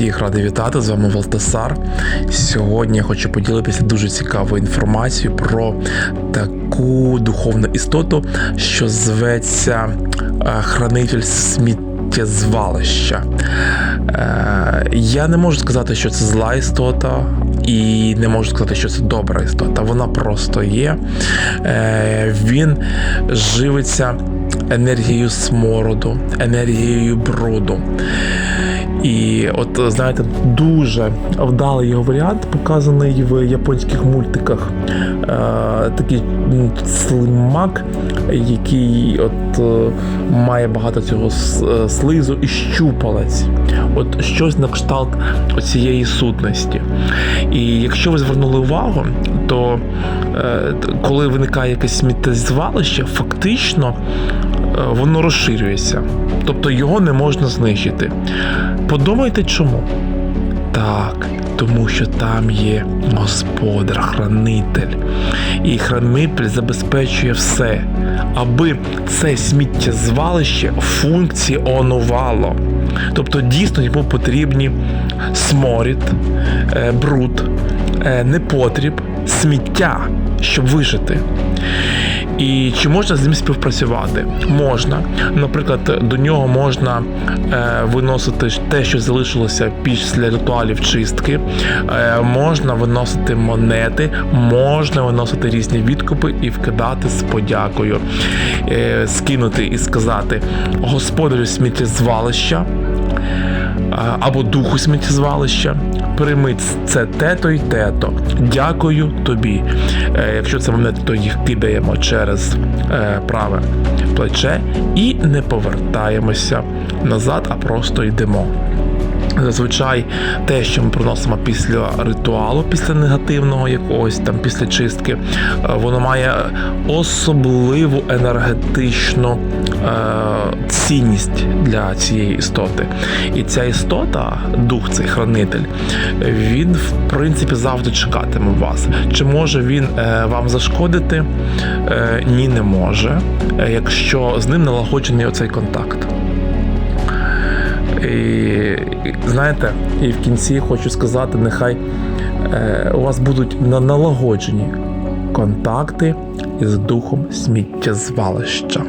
радий вітати з вами Валтасар. Сьогодні я хочу поділитися дуже цікавою інформацією про таку духовну істоту, що зветься е, хранитель сміттєзвалища. Е, Я не можу сказати, що це зла істота, і не можу сказати, що це добра істота. Вона просто є. Е, Він живиться енергією смороду, енергією бруду. І от знаєте, дуже вдалий його варіант показаний в японських мультиках. Е, такий слимак, який от е, має багато цього е, слизу і щупалець. От щось на кшталт цієї сутності. І якщо ви звернули увагу, то е, коли виникає якесь сміттєзвалище, фактично е, воно розширюється. Тобто його не можна знищити. Подумайте чому? Так, тому що там є господар, хранитель. І хранитель забезпечує все, аби це сміттєзвалище функціонувало. Тобто дійсно йому потрібні сморід, е, бруд, е, непотріб, сміття, щоб вижити. І чи можна з ним співпрацювати? Можна. Наприклад, до нього можна е, виносити те, що залишилося після ритуалів чистки, е, можна виносити монети, можна виносити різні відкупи і вкидати з подякою, е, скинути і сказати господарю сміттєзвалища або духу сміттєзвалища. Прийми це те-то й те-то. Дякую тобі. Е, Якщо це монети, то їх кидаємо через е, праве плече і не повертаємося назад, а просто йдемо. Зазвичай те, що ми приносимо після ритуалу, після негативного якогось там після чистки, е, воно має особливу енергетичну е, цінність для цієї істоти. І ця істота, дух, цей хранитель, він в принципі завжди чекатиме вас. Чи може він е, вам зашкодити? Е, ні, не може, е, якщо з ним налагоджений оцей контакт. І, знаєте, і в кінці хочу сказати, нехай е, у вас будуть на- налагоджені контакти із духом сміттєзвалища.